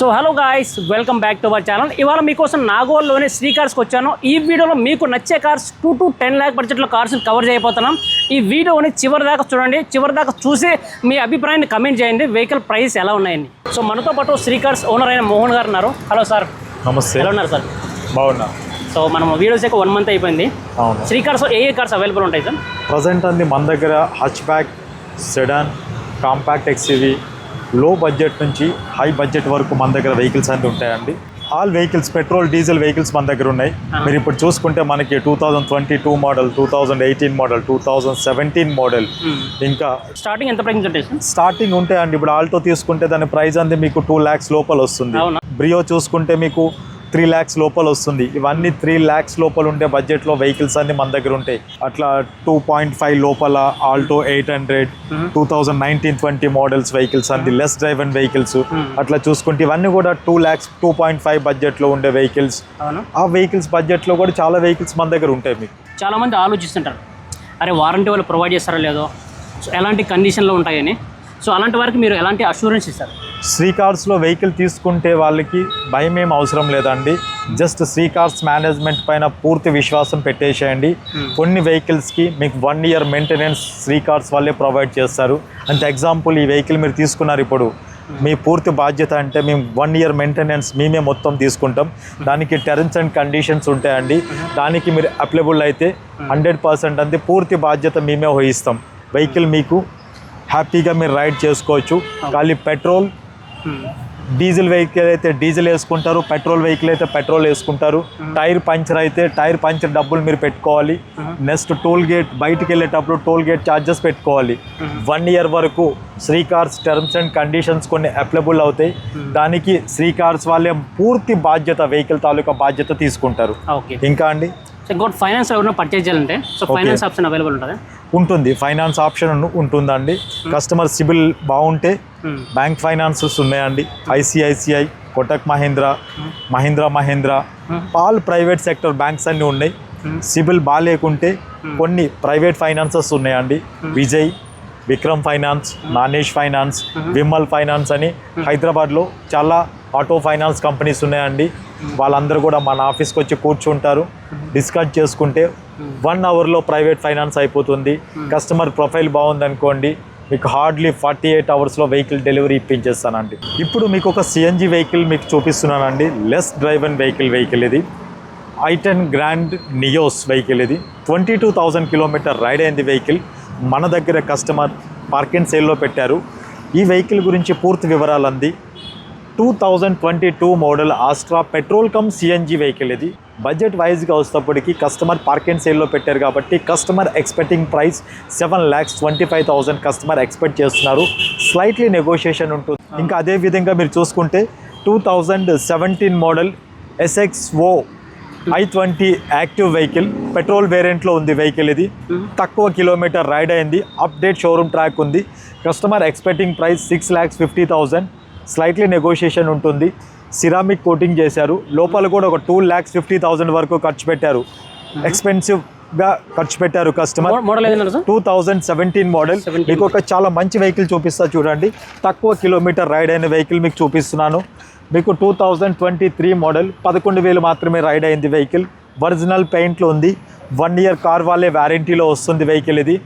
So hello guys welcome back to our channel. ఇవాళ మీకోసం నాగోల్లోని శ్రీ కార్స్కి వచ్చాను. ఈ వీడియోలో మీకు నచ్చే cars two to ten lakh బడ్జెట్లో కార్స్ కవర్ చేయబోతున్నాం. ఈ వీడియోని చివరి దాకా చూడండి. చివరి దాకా చూసి మీ అభిప్రాయాన్ని కమెంట్ చేయండి. వెహికల్ ప్రైస్ ఎలా ఉన్నాయని. సో మనతో పాటు శ్రీ కార్స్ ఓనర్ అయిన మోహన్ గారు ఉన్నారు. Hello sir. నమస్తే. ఎలా ఉన్నారు సార్? బాగున్నా. సో మనం వీడియోస్ యొక్క వన్ మంత్ అయిపోయింది. అవును. శ్రీ కార్స్ ఏ ఏ కార్స్ అవైలబుల్ ఉంటాయి సార్? ప్రజెంట్ అంది మన దగ్గర hatchback sedan compact XEV low budget నుంచి హై బడ్జెట్ వరకు మన దగ్గర వెహికల్స్ అన్ని ఉంటాయండి. All vehicles petrol diesel vehicles మన దగ్గర ఉన్నాయి. మీరు ఇప్పుడు చూసుకుంటే మనకి two thousand twenty two model two thousand eighteen model two thousand seventeen model ఇంకా స్టార్టింగ్ ఎంత ప్రైస్ ఉంటాయి స్టార్టింగ్ ఉంటాయండి. ఇప్పుడు ఆల్టో తీసుకుంటే దాని ప్రైస్ అంది మీకు టూ ల్యాక్స్ లోపల వస్తుంది? బ్రియో చూసుకుంటే మీకు త్రీ ల్యాక్స్ లోపల వస్తుంది. ఇవన్నీ త్రీ ల్యాక్స్ లోపల ఉండే బడ్జెట్లో వెహికల్స్ అన్ని మన దగ్గర ఉంటాయి. అట్లా టూ పాయింట్ ఫైవ్ లోపల Alto eight hundred two thousand nineteen twenty models vehicles అన్ని లెస్ డ్రైవన్ వెహికల్స్ అట్లా చూసుకుంటే ఇవన్నీ కూడా two lakhs two point five బడ్జెట్లో ఉండే వెహికల్స్. ఆ వెహికల్స్ బడ్జెట్లో కూడా చాలా వెహికల్స్ మన దగ్గర ఉంటాయి మీకు. చాలామంది ఆలోచిస్తుంటారు అరే వారంటీ వాళ్ళు ప్రొవైడ్ చేస్తారో లేదో? ఎలాంటి కండిషన్లో ఉంటాయని? సో అలాంటి వారికి మీరు ఎలాంటి అష్యూరెన్స్ ఇస్తారు? శ్రీ కార్స్లో వెహికల్ తీసుకుంటే వాళ్ళకి భయం ఏం అవసరం లేదండి. జస్ట్ శ్రీ కార్స్ మేనేజ్మెంట్ పైన పూర్తి విశ్వాసం పెట్టేసేయండి. కొన్ని వెహికల్స్కి మీకు one year maintenance Shri cars వాళ్ళే ప్రొవైడ్ చేస్తారు. అంత ఎగ్జాంపుల్ ఈ వెహికల్ మీరు తీసుకున్నారు ఇప్పుడు మీ పూర్తి బాధ్యత అంటే మేము వన్ ఇయర్ మెయింటెనెన్స్ మేమే మొత్తం తీసుకుంటాం. దానికి టెర్మ్స్ అండ్ కండిషన్స్ ఉంటాయండి. దానికి మీరు అప్లైబుల్ అయితే హండ్రెడ్ పర్సెంట్ అంతే పూర్తి బాధ్యత మేమే వహిస్తాం. వెహికల్ మీకు హ్యాపీగా మీరు రైడ్ చేసుకోవచ్చు. ఖాళీ పెట్రోల్ డీజిల్ వెహికల్ అయితే డీజిల్ వేసుకుంటారు పెట్రోల్ వెహికల్ అయితే పెట్రోల్ వేసుకుంటారు. టైర్ పంచర్ అయితే టైర్ పంచర్ డబ్బులు మీరు పెట్టుకోవాలి. నెక్స్ట్ టోల్ గేట్ బయటికి వెళ్ళేటప్పుడు టోల్ గేట్ ఛార్జెస్ పెట్టుకోవాలి. వన్ ఇయర్ వరకు Shri cars terms and conditions కొన్ని అప్లైబుల్ అవుతాయి. దానికి శ్రీ కార్స్ వాళ్ళే పూర్తి బాధ్యత వెహికల్ తాలూకా బాధ్యత తీసుకుంటారు. ఓకే. ఇంకా అండి? సో ఫైనాన్స్ ఎవరైనా పర్చేజ్ చేయాలంటే సో ఫైనాన్స్ ఆప్షన్ అవైలబుల్ ఉంటుందా? ఉంటుంది. ఫైనాన్స్ ఆప్షన్ ఉంటుందండి. కస్టమర్ సిబిల్ బాగుంటే. బ్యాంక్ ఫైనాన్సెస్ ఉన్నాయండి. ICICI Kotak Mahindra Mahindra Mahindra all private sector banks అన్నీ ఉన్నాయి. సిబిల్ బాగాలేకుంటే కొన్ని ప్రైవేట్ ఫైనాన్సెస్ ఉన్నాయండి. Vijay Vikram finance Nanesh finance Vimal finance అని హైదరాబాద్లో చాలా ఆటో ఫైనాన్స్ కంపెనీస్ ఉన్నాయండి. వాళ్ళందరూ కూడా మన ఆఫీస్కి వచ్చి కూర్చుంటారు డిస్కస్ చేసుకుంటే వన్ అవర్లో ప్రైవేట్ ఫైనాన్స్ అయిపోతుంది. కస్టమర్ ప్రొఫైల్ బాగుందనుకోండి మీకు హార్డ్లీ ఫార్టీ ఎయిట్ అవర్స్లో వెహికల్ డెలివరీ ఇప్పించేస్తానండి. ఇప్పుడు మీకు ఒక సిఎన్జి వెహికల్ మీకు చూపిస్తున్నానండి లెస్ డ్రైవన్ వెహికల్ వెహికల్ ఇది. I ten grand Nios vehicle ఇది. Twenty two thousand kilometre ride అయింది వెహికల్ మన దగ్గర కస్టమర్ పార్కింగ్ సేల్లో పెట్టారు. ఈ వెహికల్ గురించి పూర్తి వివరాలు అంది. Two thousand twenty two model Astra petrol cum CNG vehicle ఇది. బడ్జెట్ వైజ్గా వస్తేప్పటికి కస్టమర్ పార్క్ అండ్ సేల్లో పెట్టారు కాబట్టి customer expecting price seven lakhs twenty five thousand customer expect చేస్తున్నారు. స్లైట్లీ నెగోషియేషన్ ఉంటుంది. ఇంకా అదే విధంగా మీరు చూసుకుంటే two thousand seventeen model SXO i twenty active vehicle petrol వేరియంట్లో ఉంది వెహికల్ ఇది. తక్కువ కిలోమీటర్ రైడ్ అయింది. అప్డేట్ షోరూమ్ ట్రాక్ ఉంది. Customer expecting price six lakhs fifty thousand slightly negotiation ఉంటుంది. సిరామిక్ కోటింగ్ చేశారు. లోపల కూడా ఒక టూ ల్యాక్స్ ఫిఫ్టీ థౌజండ్ వరకు ఖర్చు పెట్టారు. ఎక్స్పెన్సివ్గా ఖర్చు పెట్టారు customer model two thousand seventeen model 17. మీకు ఒక చాలా మంచి వెహికల్ చూపిస్తా చూడండి. తక్కువ కిలోమీటర్ రైడ్ అయిన వెహికల్ మీకు చూపిస్తున్నాను. మీకు two thousand twenty three model పదకొండు వేలు మాత్రమే రైడ్ అయింది వెహికల్ ఒరిజినల్ పెయింట్లో ఉంది. వన్ ఇయర్ కార్ వాళ్ళే వ్యారంటీలో వస్తుంది వెహికల్ ఇది.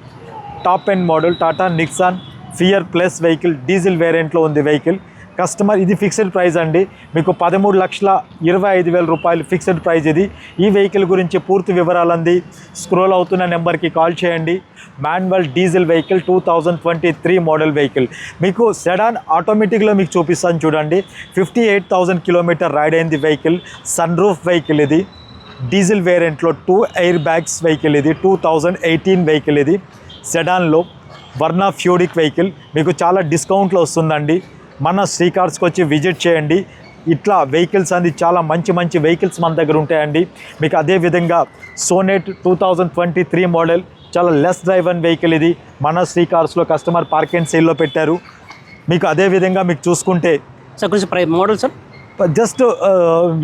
Top end model Tata Nexon fear plus vehicle diesel వేరియంట్లో ఉంది వెహికల్ కస్టమర్ ఇది ఫిక్స్డ్ ప్రైస్ అండి. మీకు పదమూడు లక్షల ఇరవై ఐదు వేల రూపాయలు ఫిక్స్డ్ ప్రైస్ ఇది. ఈ వెహికల్ గురించి పూర్తి వివరాలు అంది. స్క్రోల్ అవుతున్న నెంబర్కి కాల్ చేయండి. Manual diesel vehicle two thousand twenty three model vehicle. మీకు సెడాన్ ఆటోమేటిక్లో మీకు చూపిస్తాను చూడండి. Fifty eight thousand kilometer ride అయింది వెహికల్. సన్ రూఫ్ వెహికల్ ఇది. డీజిల్ వేరియంట్లో టూ ఎయిర్ బ్యాగ్స్ వెహికల్ ఇది. టూ థౌజండ్ ఎయిటీన్ వెహికల్ ఇది. సెడాన్లో వర్ణ ఫ్యూడిక్ వెహికల్. మీకు చాలా డిస్కౌంట్లో వస్తుందండి. మన శ్రీ కార్స్కి వచ్చి విజిట్ చేయండి. ఇట్లా వెహికల్స్ అనేది చాలా మంచి మంచి వెహికల్స్ మన దగ్గర ఉంటాయండి. మీకు అదే విధంగా Sonet two thousand twenty three model చాలా లెస్ డ్రైవన్ వెహికల్ ఇది. మన శ్రీ కార్స్లో కస్టమర్ పార్క్ అండ్ సేల్లో పెట్టారు. మీకు అదే విధంగా మీకు చూసుకుంటే సార్ కొంచెం మోడల్ సార్? జస్ట్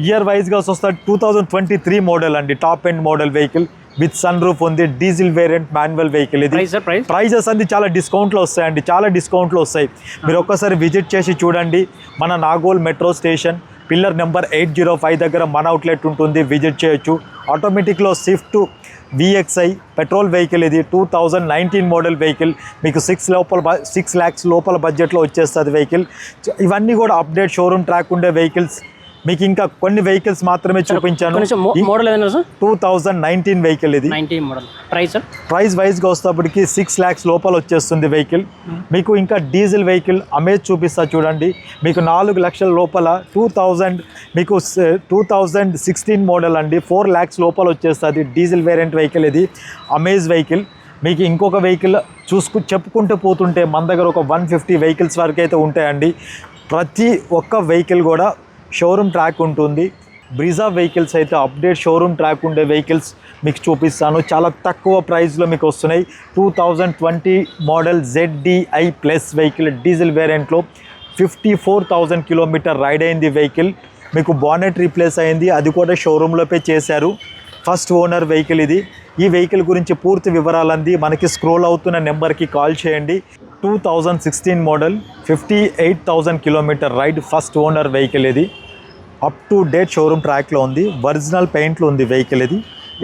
ఇయర్ వైజ్గా వస్తే two thousand twenty three model అండి. Top end model vehicle with sun roof ఉంది. డీజిల్ వేరియంట్ మాన్యువల్ వెహికల్ ఇది. ప్రైజెస్ అన్ని చాలా డిస్కౌంట్లో వస్తాయండి. చాలా డిస్కౌంట్లో వస్తాయి. మీరు ఒక్కసారి విజిట్ చేసి చూడండి. మన Nagole metro station pillar number eight zero five దగ్గర మన అవుట్లెట్ ఉంటుంది. విజిట్ చేయొచ్చు. ఆటోమేటిక్లో స్విఫ్ట్ విఎక్స్ఐ పెట్రోల్ వెహికల్ ఇది. Two thousand nineteen model vehicle. మీకు సిక్స్ లోపల సిక్స్ ల్యాక్స్ లోపల బడ్జెట్లో వచ్చేస్తుంది వెహికల్. ఇవన్నీ కూడా అప్డేట్ షోరూమ్ ట్రాక్ ఉండే వెహికల్స్. మీకు ఇంకా కొన్ని వెహికల్స్ మాత్రమే చూపించాను. Model two thousand nineteen vehicle ఇది. మోడల్ ప్రైస్ ప్రైస్ వైజ్గా వస్తేప్పటికి సిక్స్ ల్యాక్స్ లోపల వచ్చేస్తుంది వెహికల్ మీకు ఇంకా డీజిల్ వెహికల్ అమేజ్ చూపిస్తా చూడండి. మీకు నాలుగు లక్షల లోపల టూ థౌజండ్ మీకు టూ థౌజండ్ సిక్స్టీన్ మోడల్ అండి. ఫోర్ ల్యాక్స్ లోపల వచ్చేస్తుంది డీజిల్ వేరియంట్ వెహికల్ ఇది. అమేజ్ వెహికల్ మీకు ఇంకొక వెహికల్ చూసుకు చెప్పుకుంటూ పోతుంటే మన దగ్గర ఒక వన్ ఫిఫ్టీ వెహికల్స్ వరకు అయితే ఉంటాయండి. ప్రతి ఒక్క వెహికల్ కూడా షోరూమ్ ట్రాక్ ఉంటుంది. బ్రిజా వెహికల్స్ అయితే అప్డేట్ షోరూమ్ ట్రాక్ ఉండే వెహికల్స్ మీకు చూపిస్తాను. చాలా తక్కువ ప్రైస్లో మీకు వస్తున్నాయి. Two thousand twenty model ZDI plus vehicle diesel వేరియంట్లో fifty four thousand kilometer ride అయింది వెహికల్ మీకు బానెట్ రీప్లేస్ అయింది. అది కూడా షోరూంలోపే చేశారు. ఫస్ట్ ఓనర్ వెహికల్ ఇది. ఈ వెహికల్ గురించి పూర్తి వివరాలంది మనకి స్క్రోల్ అవుతున్న నెంబర్కి కాల్ చేయండి. Two thousand sixteen model fifty eight thousand kilometer ride first owner vehicle ఇది అప్ టు డేట్ షోరూమ్ ట్రాక్లో ఉంది ఒరిజినల్ పెయింట్లో ఉంది వెహికల్ ఇది.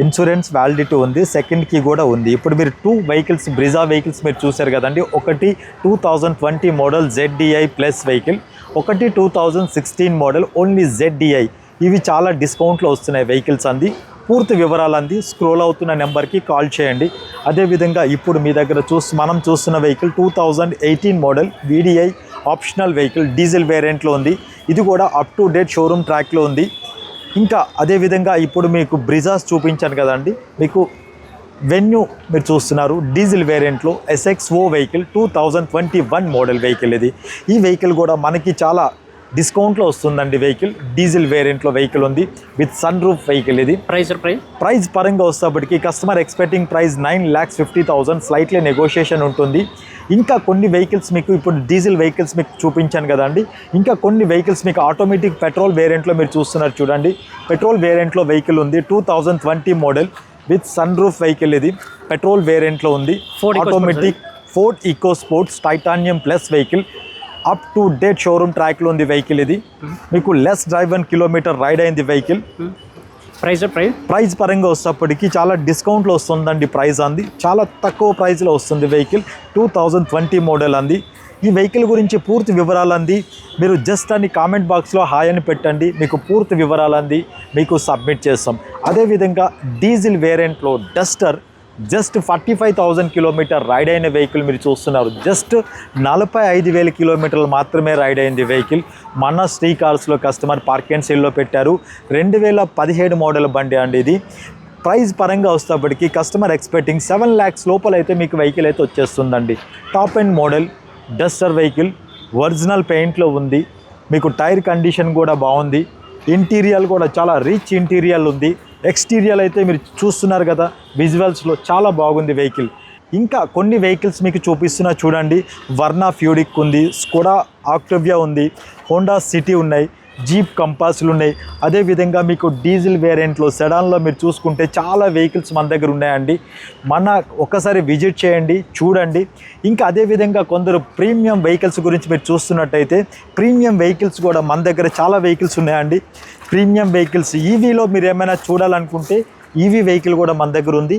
ఇన్సూరెన్స్ వ్యాలిడిటీ ఉంది సెకండ్ కీ కూడా ఉంది. ఇప్పుడు మీరు టూ వెహికల్స్ బ్రిజా వెహికల్స్ మీరు చూశారు కదండి. ఒకటి two thousand twenty model ZDI plus vehicle ఒకటి two thousand sixteen model only ZDI ఇవి చాలా డిస్కౌంట్లో వస్తున్నాయి వెహికల్స్ అంది. పూర్తి వివరాలు అంది. స్క్రోల్ అవుతున్న నెంబర్కి కాల్ చేయండి. అదేవిధంగా ఇప్పుడు మీ దగ్గర చూసి మనం చూస్తున్న vehicle two thousand eighteen model VDI optional vehicle diesel వేరియంట్లో ఉంది. ఇది కూడా అప్ టు డేట్ షోరూమ్ ట్రాక్లో ఉంది. ఇంకా అదేవిధంగా ఇప్పుడు మీకు బ్రిజాస్ చూపించాను కదండి. మీకు వెన్యూ మీరు చూస్తున్నారు. Diesel వేరియంట్లో SXO vehicle two thousand twenty one model vehicle ఇది. ఈ వెహికల్ కూడా మనకి చాలా డిస్కౌంట్లో వస్తుందండి వెహికల్. డీజిల్ వేరియంట్లో వెహికల్ ఉంది. విత్ సన్ రూఫ్ వెహికల్ ఇది. ప్రైస్ ప్రైస్ ప్రైస్ పరంగా వస్తేప్పటికి customer expecting price nine lakhs fifty thousand slightly negotiation ఉంటుంది. ఇంకా కొన్ని వెహికల్స్ మీకు ఇప్పుడు డీజిల్ వెహికల్స్ మీకు చూపించాను కదండి. ఇంకా కొన్ని వెహికల్స్ మీకు ఆటోమేటిక్ పెట్రోల్ వేరియంట్లో మీరు చూస్తున్నారు చూడండి. పెట్రోల్ వేరియంట్లో వెహికల్ ఉంది. Two thousand twenty model with sun roof vehicle ఇది పెట్రోల్ వేరియంట్లో ఉంది. Automatic Ford Eco Sports titanium plus vehicle up to date showroom ట్రాక్లో ఉంది వెహికల్ ఇది. మీకు less drive one kilometer ride అయింది vehicle price sir price price పరంగా వస్తేప్పటికి చాలా డిస్కౌంట్లో వస్తుందండి ప్రైస్ అంది. చాలా తక్కువ ప్రైస్లో వస్తుంది vehicle two thousand twenty model అంది. ఈ వెహికల్ గురించి పూర్తి వివరాలు అంది. మీరు జస్ట్ అని కామెంట్ బాక్స్లో హాయ్ అని పెట్టండి. మీకు పూర్తి వివరాలు అంది. మీకు సబ్మిట్ చేస్తాం. అదేవిధంగా diesel వేరియంట్లో Duster just forty five thousand kilometer ride అయిన వెహికల్ మీరు చూస్తున్నారు. జస్ట్ నలభై ఐదు వేల కిలోమీటర్లు మాత్రమే రైడ్ అయింది వెహికల్ మన శ్రీ కార్స్లో కస్టమర్ పార్క్ అండ్ సేల్లో పెట్టారు. రెండు వేల పదిహేడు మోడల్ బండి అండి ఇది. ప్రైస్ పరంగా వస్తేప్పటికి కస్టమర్ ఎక్స్పెక్టింగ్ సెవెన్ ల్యాక్స్ లోపల అయితే మీకు వెహికల్ అయితే వచ్చేస్తుందండి. Top end model Duster vehicle original పెయింట్లో ఉంది. మీకు టైర్ కండిషన్ కూడా బాగుంది. ఇంటీరియల్ కూడా చాలా రిచ్ ఇంటీరియల్ ఉంది. ఎక్స్టీరియల్ అయితే మీరు చూస్తున్నారు కదా విజువల్స్లో చాలా బాగుంది వెహికల్ ఇంకా కొన్ని వెహికల్స్ మీకు చూపిస్తున్నా చూడండి. వర్నా ఫ్యూడిక్ ఉంది స్కోడా ఆక్టోవియా ఉంది హోండా సిటీ ఉన్నాయి జీప్ కంపాస్లు ఉన్నాయి. అదేవిధంగా మీకు డీజిల్ వేరియంట్లో సెడాన్లో మీరు చూసుకుంటే చాలా వెహికల్స్ మన దగ్గర ఉన్నాయండి. మన ఒకసారి విజిట్ చేయండి చూడండి. ఇంకా అదేవిధంగా కొందరు ప్రీమియం వెహికల్స్ గురించి మీరు చూస్తున్నట్టయితే ప్రీమియం వెహికల్స్ కూడా మన దగ్గర చాలా వెహికల్స్ ఉన్నాయండి. ప్రీమియం వెహికల్స్ ఈవీలో మీరు ఏమైనా చూడాలనుకుంటే ఈవీ వెహికల్ కూడా మన దగ్గర ఉంది.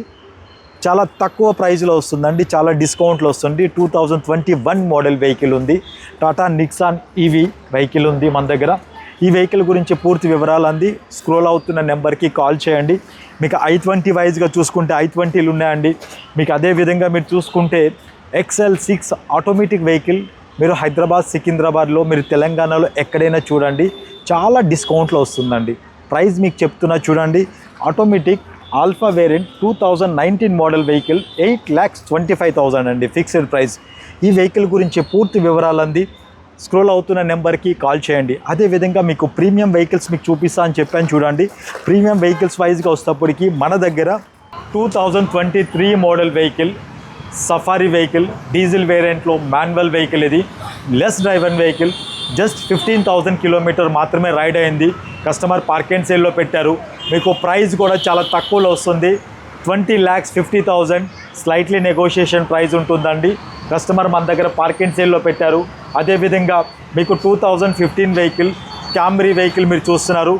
చాలా తక్కువ ప్రైస్లో వస్తుందండి చాలా డిస్కౌంట్లో వస్తుంది. Two thousand twenty one model vehicle ఉంది. టాటా నిక్సాన్ ఈవీ వెహికల్ ఉంది మన దగ్గర. ఈ వెహికల్ గురించి పూర్తి వివరాలు అంది. స్క్రోల్ అవుతున్న నెంబర్కి కాల్ చేయండి. మీకు ఐ ట్వంటీ వైజ్గా చూసుకుంటే ఐ ట్వంటీలు ఉన్నాయండి. మీకు అదే విధంగా మీరు చూసుకుంటే ఎక్స్ఎల్ సిక్స్ ఆటోమేటిక్ వెహికల్ మీరు హైదరాబాద్ సికింద్రాబాద్లో మీరు తెలంగాణలో ఎక్కడైనా చూడండి. చాలా డిస్కౌంట్లో వస్తుందండి. ప్రైస్ మీకు చెప్తున్నా చూడండి. Automatic Alpha variant two thousand nineteen model vehicle eight lakhs twenty five thousand అండి ఫిక్స్డ్ ప్రైస్. ఈ వెహికల్ గురించి పూర్తి వివరాలు అంది. స్క్రోల్ అవుతున్న నెంబర్కి కాల్ చేయండి. అదేవిధంగా మీకు ప్రీమియం వెహికల్స్ మీకు చూపిస్తా అని చెప్పాను చూడండి. ప్రీమియం వెహికల్స్ వైజ్గా వస్తేప్పటికి మన దగ్గర two thousand twenty three model vehicle Safari vehicle diesel వేరియంట్లో manual vehicle ఇది less driven vehicle just fifteen thousand kilometer మాత్రమే రైడ్ అయింది. కస్టమర్ పార్క్ అండ్ సేల్లో పెట్టారు. మీకు ప్రైస్ కూడా చాలా తక్కువలో వస్తుంది. Twenty lakhs fifty thousand slightly negotiation price ఉంటుందండి. కస్టమర్ మన దగ్గర పార్క్ అండ్ సేల్లో పెట్టారు. అదేవిధంగా మీకు two thousand fifteen vehicle Camry vehicle మీరు చూస్తున్నారు.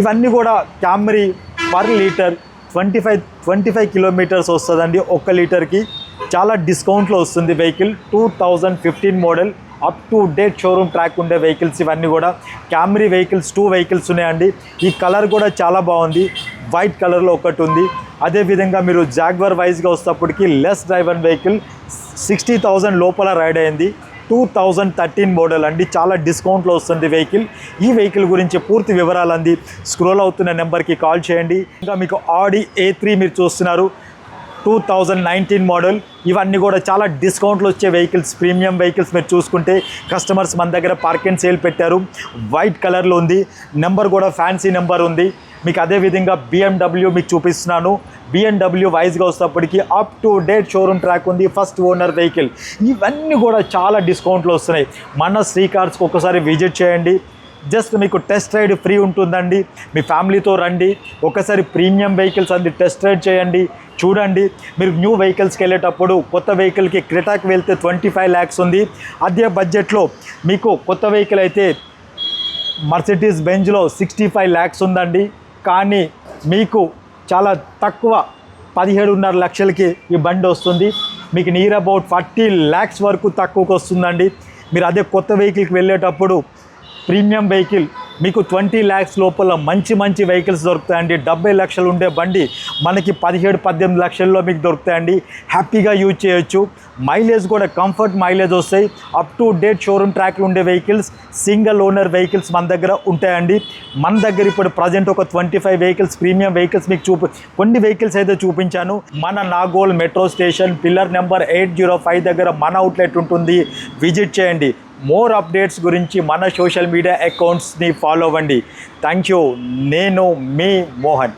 ఇవన్నీ కూడా Camry per litre twenty five twenty five kilometers వస్తుందండి ఒక్క లీటర్కి చాలా డిస్కౌంట్లో వస్తుంది vehicle two thousand fifteen model up to date showroom track ఉండే వెహికల్స్ ఇవన్నీ కూడా. క్యామ్రీ వెహికల్స్ టూ వెహికల్స్ ఉన్నాయండి. ఈ కలర్ కూడా చాలా బాగుంది. వైట్ కలర్లో ఒకటి ఉంది. అదేవిధంగా మీరు జాగ్వర్ వైజ్గా వస్తేప్పటికి less driver vehicle sixty thousand లోపల రైడ్ అయింది. టూ థౌజండ్ థర్టీన్ మోడల్ అండి. చాలా డిస్కౌంట్లో వస్తుంది వెహికల్ ఈ వెహికల్ గురించి పూర్తి వివరాలు అంది స్క్రోల్ అవుతున్న నెంబర్కి కాల్ చేయండి. ఇంకా మీకు ఆడి ఏ త్రీ మీరు చూస్తున్నారు. Two thousand nineteen model. ఇవన్నీ కూడా చాలా డిస్కౌంట్లు వచ్చే వెహికల్స్ ప్రీమియం వెహికల్స్ మీరు చూసుకుంటే కస్టమర్స్ మన దగ్గర పార్క్ అండ్ సేల్ పెట్టారు. వైట్ కలర్లో ఉంది. నెంబర్ కూడా ఫ్యాన్సీ నెంబర్ ఉంది. మీకు అదేవిధంగా బిఎండబ్ల్యూ మీకు చూపిస్తున్నాను. బిఎండబ్ల్యూ వైజ్గా వస్తేప్పటికి up to date showroom track ఉంది ఫస్ట్ ఓనర్ వెహికల్ ఇవన్నీ కూడా చాలా డిస్కౌంట్లు వస్తున్నాయి. మన శ్రీ కార్స్కి ఒకసారి విజిట్ చేయండి. జస్ట్ మీకు టెస్ట్ రైడ్ ఫ్రీ ఉంటుందండి. మీ ఫ్యామిలీతో రండి. ఒకసారి ప్రీమియం వెహికల్స్ అంది టెస్ట్ రైడ్ చేయండి. చూడండి. మీరు న్యూ వెహికల్స్కి వెళ్ళేటప్పుడు కొత్త వెహికల్కి క్రిటాక్ వెళ్తే ట్వంటీ ఫైవ్ ల్యాక్స్ ఉంది. అదే బడ్జెట్లో మీకు కొత్త వెహికల్ అయితే మర్సిడీస్ బెంజ్లో సిక్స్టీ ఫైవ్ ల్యాక్స్ ఉందండి. కానీ మీకు చాలా తక్కువ పదిహేడున్నర లక్షలకి ఈ బండి వస్తుంది. మీకు నియర్ అబౌట్ ఫార్టీ ల్యాక్స్ వరకు తక్కువకు వస్తుందండి. మీరు అదే కొత్త వెహికల్కి వెళ్ళేటప్పుడు ప్రీమియం వెహికల్ మీకు ట్వంటీ ల్యాక్స్ లోపల మంచి మంచి వెహికల్స్ దొరుకుతాయండి. డెబ్బై లక్షలు ఉండే బండి మనకి పదిహేడు పద్దెనిమిది లక్షల్లో మీకు దొరుకుతాయండి. హ్యాపీగా యూజ్ చేయొచ్చు. మైలేజ్ కూడా కంఫర్ట్ మైలేజ్ వస్తాయి. అప్ టు డేట్ షోరూమ్ ట్రాక్లు ఉండే వెహికల్స్ సింగిల్ ఓనర్ వెహికల్స్ మన దగ్గర ఉంటాయండి. మన దగ్గర ఇప్పుడు ప్రజెంట్ ఒక twenty five vehicles premium vehicles మీకు చూపి కొన్ని వెహికల్స్ అయితే చూపించాను. మన Nagole metro station pillar number eight zero five దగ్గర మన అవుట్లెట్ ఉంటుంది. విజిట్ చేయండి. మోర్ అప్డేట్స్ గురించి మన సోషల్ మీడియా అకౌంట్స్ని ఫాలో అవ్వండి. థ్యాంక్ యూ నేను మీ మోహన్.